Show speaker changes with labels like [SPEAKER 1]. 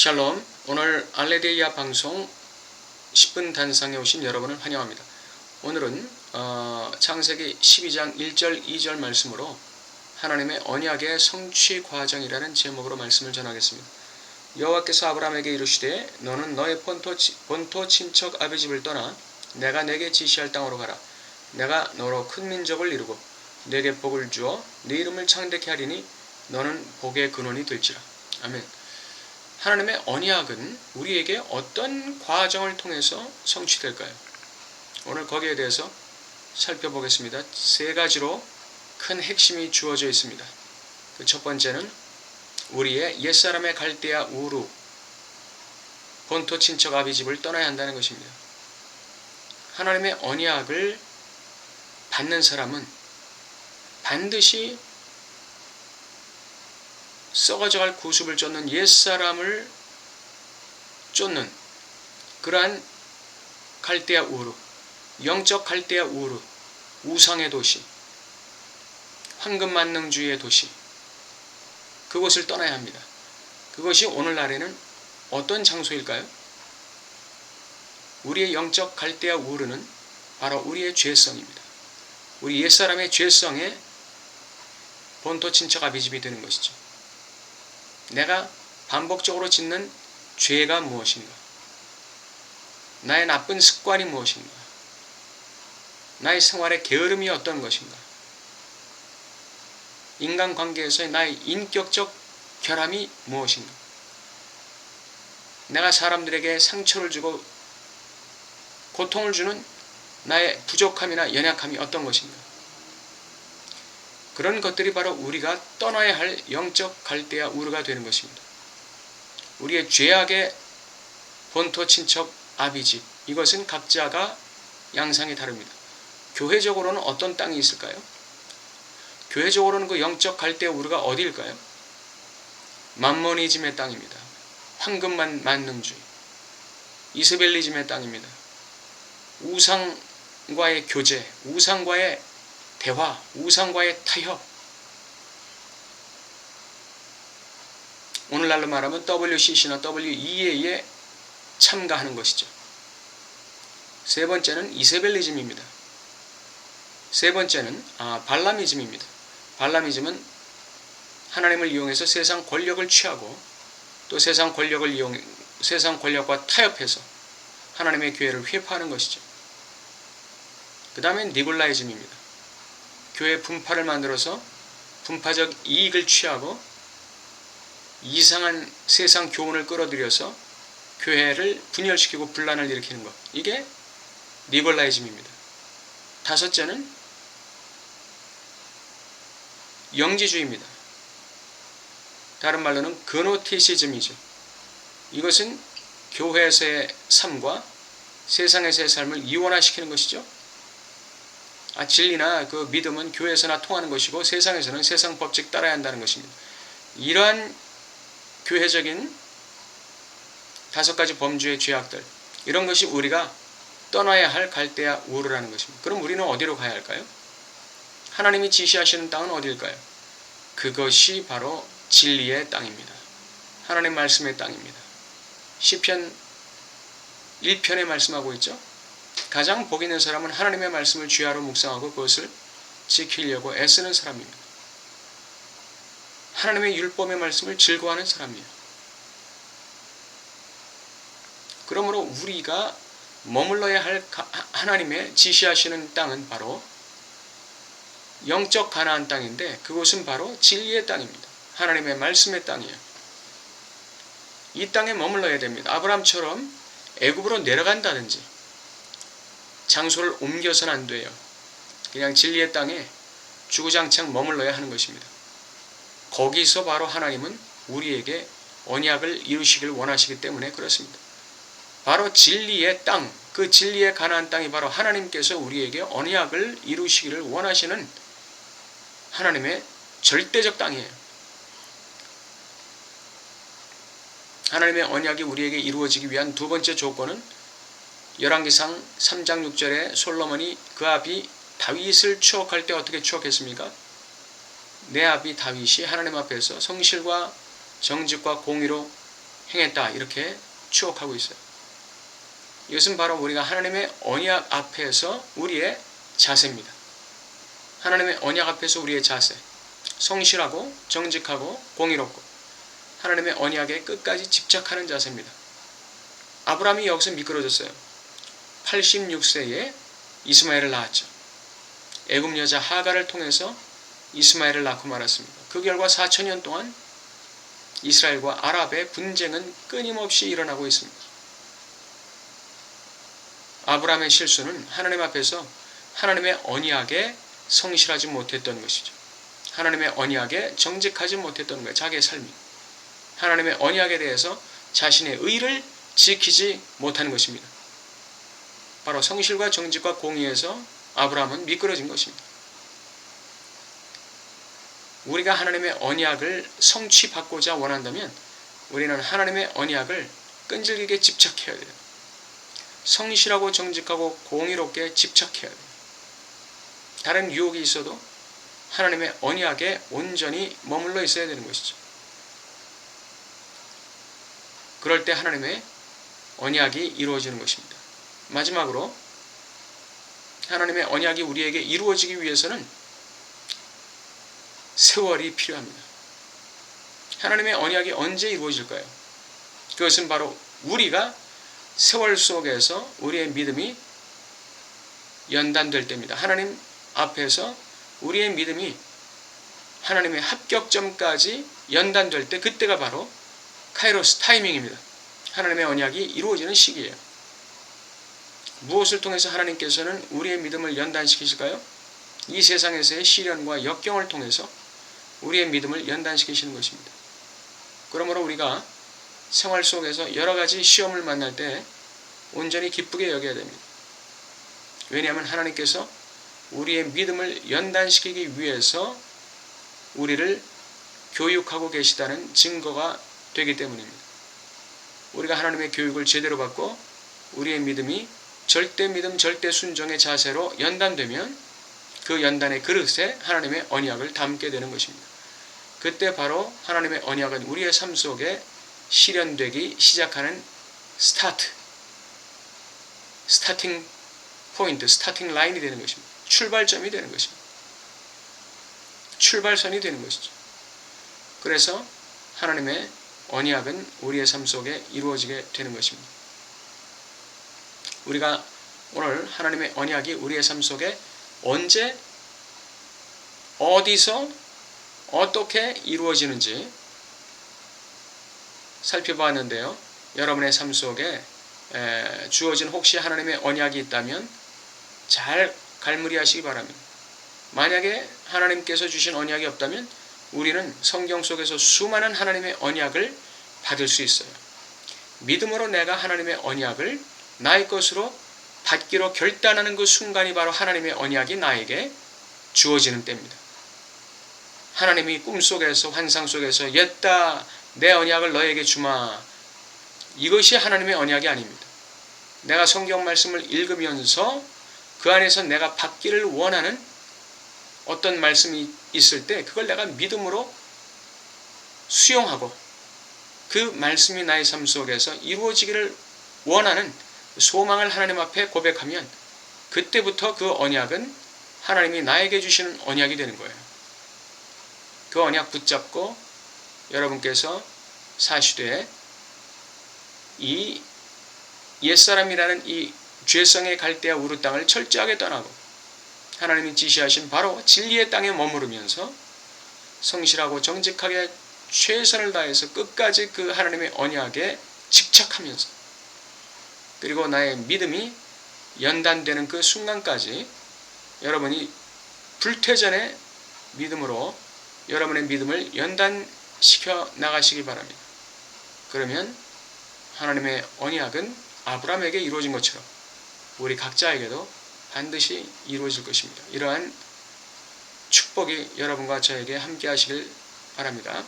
[SPEAKER 1] 샬롬 오늘 알레데이아 방송 10분 단상에 오신 여러분을 환영합니다. 오늘은 어, 창세기 12장 1절 2절 말씀으로 하나님의 언약의 성취 과정이라는 제목으로 말씀을 전하겠습니다. 여호와께서 아브라함에게 이르시되 너는 너의 본토, 치- 본토 친척 아비 집을 떠나 내가 내게 지시할 땅으로 가라. 내가 너로 큰 민족을 이루고 내게 복을 주어 네 이름을 창대케 하리니 너는 복의 근원이 될지라. 아멘. 하나님의 언약은 우리에게 어떤 과정을 통해서 성취될까요? 오늘 거기에 대해서 살펴보겠습니다. 세 가지로 큰 핵심이 주어져 있습니다. 그 첫 번째는 우리의 옛사람의 갈대아 우루 본토 친척 아비 집을 떠나야 한다는 것입니다. 하나님의 언약을 받는 사람은 반드시 썩어져갈 구습을 쫓는 옛사람을 쫓는 그러한 갈대아 우르, 영적 갈대아 우르, 우상의 도시, 황금 만능주의의 도시, 그곳을 떠나야 합니다. 그것이 오늘날에는 어떤 장소일까요? 우리의 영적 갈대아 우르는 바로 우리의 죄성입니다. 우리 옛사람의 죄성에 본토 친척 아비집이 되는 것이죠. 내가 반복적으로 짓는 죄가 무엇인가? 나의 나쁜 습관이 무엇인가? 나의 생활의 게으름이 어떤 것인가? 인간관계에서의 나의 인격적 결함이 무엇인가? 내가 사람들에게 상처를 주고 고통을 주는 나의 부족함이나 연약함이 어떤 것인가? 그런 것들이 바로 우리가 떠나야 할 영적 갈대아 우르가 되는 것입니다. 우리의 죄악의 본토 친척 아비집 이것은 각자가 양상이 다릅니다. 교회적으로는 어떤 땅이 있을까요? 교회적으로는 그 영적 갈대아 우르가 어디일까요? 만모니즘의 땅입니다. 황금만 만능주의 이스벨리즘의 땅입니다. 우상과의 교제, 우상과의 대화, 우상과의 타협. 오늘날로 말하면 WCC나 WEA에 참가하는 것이죠. 세 번째는 이세벨리즘입니다. 세 번째는 아, 발라미즘입니다. 발라미즘은 하나님을 이용해서 세상 권력을 취하고 또 세상 권력을 이용 세상 권력과 타협해서 하나님의 교회를 회파하는 것이죠. 그 다음에 니골라이즘입니다. 교회 분파를 만들어서 분파적 이익을 취하고 이상한 세상 교훈을 끌어들여서 교회를 분열시키고 분란을 일으키는 것. 이게 니골라이즘입니다. 다섯째는 영지주의입니다. 다른 말로는 그노티시즘이죠. 이것은 교회에서의 삶과 세상에서의 삶을 이원화시키는 것이죠. 아, 진리나 그 믿음은 교회에서나 통하는 것이고 세상에서는 세상 법칙 따라야 한다는 것입니다. 이러한 교회적인 다섯 가지 범주의 죄악들 이런 것이 우리가 떠나야 할 갈대아 우르라는 것입니다. 그럼 우리는 어디로 가야 할까요? 하나님이 지시하시는 땅은 어디일까요? 그것이 바로 진리의 땅입니다. 하나님 말씀의 땅입니다. 시편 1편에 말씀하고 있죠. 가장 복 있는 사람은 하나님의 말씀을 쥐하로 묵상하고 그것을 지키려고 애쓰는 사람입니다. 하나님의 율법의 말씀을 즐거워하는 사람이에요. 그러므로 우리가 머물러야 할 하나님의 지시하시는 땅은 바로 영적 가나안 땅인데 그곳은 바로 진리의 땅입니다. 하나님의 말씀의 땅이에요. 이 땅에 머물러야 됩니다. 아브라함처럼 애굽으로 내려간다든지 장소를 옮겨서는 안 돼요. 그냥 진리의 땅에 주구장창 머물러야 하는 것입니다. 거기서 바로 하나님은 우리에게 언약을 이루시길 원하시기 때문에 그렇습니다. 바로 진리의 땅, 그 진리의 가나안 땅이 바로 하나님께서 우리에게 언약을 이루시기를 원하시는 하나님의 절대적 땅이에요. 하나님의 언약이 우리에게 이루어지기 위한 두 번째 조건은 열왕기상 3장 6절에 솔로몬이 그 아비 다윗을 추억할 때 어떻게 추억했습니까? 내 아비 다윗이 하나님 앞에서 성실과 정직과 공의로 행했다 이렇게 추억하고 있어요. 이것은 바로 우리가 하나님의 언약 앞에서 우리의 자세입니다. 하나님의 언약 앞에서 우리의 자세. 성실하고 정직하고 공의롭고 하나님의 언약에 끝까지 집착하는 자세입니다. 아브라함이 여기서 미끄러졌어요. 86세에 이스마엘을 낳았죠. 애굽 여자 하가를 통해서 이스마엘을 낳고 말았습니다. 그 결과 4천년 동안 이스라엘과 아랍의 분쟁은 끊임없이 일어나고 있습니다. 아브라함의 실수는 하나님 앞에서 하나님의 언약에 성실하지 못했던 것이죠. 하나님의 언약에 정직하지 못했던 거예요. 자기의 삶이. 하나님의 언약에 대해서 자신의 의를 지키지 못하는 것입니다. 바로 성실과 정직과 공의에서 아브라함은 미끄러진 것입니다. 우리가 하나님의 언약을 성취받고자 원한다면 우리는 하나님의 언약을 끈질기게 집착해야 돼요. 성실하고 정직하고 공의롭게 집착해야 돼요. 다른 유혹이 있어도 하나님의 언약에 온전히 머물러 있어야 되는 것이죠. 그럴 때 하나님의 언약이 이루어지는 것입니다. 마지막으로 하나님의 언약이 우리에게 이루어지기 위해서는 세월이 필요합니다. 하나님의 언약이 언제 이루어질까요? 그것은 바로 우리가 세월 속에서 우리의 믿음이 연단될 때입니다. 하나님 앞에서 우리의 믿음이 하나님의 합격점까지 연단될 때 그때가 바로 카이로스 타이밍입니다. 하나님의 언약이 이루어지는 시기예요. 무엇을 통해서 하나님께서는 우리의 믿음을 연단시키실까요? 이 세상에서의 시련과 역경을 통해서 우리의 믿음을 연단시키시는 것입니다. 그러므로 우리가 생활 속에서 여러 가지 시험을 만날 때 온전히 기쁘게 여겨야 됩니다. 왜냐하면 하나님께서 우리의 믿음을 연단시키기 위해서 우리를 교육하고 계시다는 증거가 되기 때문입니다. 우리가 하나님의 교육을 제대로 받고 우리의 믿음이 절대 믿음, 절대 순종의 자세로 연단되면 그 연단의 그릇에 하나님의 언약을 담게 되는 것입니다. 그때 바로 하나님의 언약은 우리의 삶 속에 실현되기 시작하는 스타트, 스타팅 포인트, 스타팅 라인이 되는 것입니다. 출발점이 되는 것입니다. 출발선이 되는 것이죠. 그래서 하나님의 언약은 우리의 삶 속에 이루어지게 되는 것입니다. 우리가 오늘 하나님의 언약이 우리의 삶 속에 언제 어디서 어떻게 이루어지는지 살펴보았는데요. 여러분의 삶 속에 주어진 혹시 하나님의 언약이 있다면 잘 갈무리하시기 바랍니다. 만약에 하나님께서 주신 언약이 없다면 우리는 성경 속에서 수많은 하나님의 언약을 받을 수 있어요. 믿음으로 내가 하나님의 언약을 나의 것으로 받기로 결단하는 그 순간이 바로 하나님의 언약이 나에게 주어지는 때입니다. 하나님이 꿈속에서 환상 속에서 옛다 내 언약을 너에게 주마 이것이 하나님의 언약이 아닙니다. 내가 성경 말씀을 읽으면서 그 안에서 내가 받기를 원하는 어떤 말씀이 있을 때 그걸 내가 믿음으로 수용하고 그 말씀이 나의 삶 속에서 이루어지기를 원하는 소망을 하나님 앞에 고백하면 그때부터 그 언약은 하나님이 나에게 주시는 언약이 되는 거예요. 그 언약 붙잡고 여러분께서 사시되 이 옛사람이라는 이 죄성의 갈대와 우르 땅을 철저하게 떠나고 하나님이 지시하신 바로 진리의 땅에 머무르면서 성실하고 정직하게 최선을 다해서 끝까지 그 하나님의 언약에 집착하면서 그리고 나의 믿음이 연단되는 그 순간까지 여러분이 불퇴전의 믿음으로 여러분의 믿음을 연단시켜 나가시기 바랍니다. 그러면 하나님의 언약은 아브라함에게 이루어진 것처럼 우리 각자에게도 반드시 이루어질 것입니다. 이러한 축복이 여러분과 저에게 함께 하시길 바랍니다.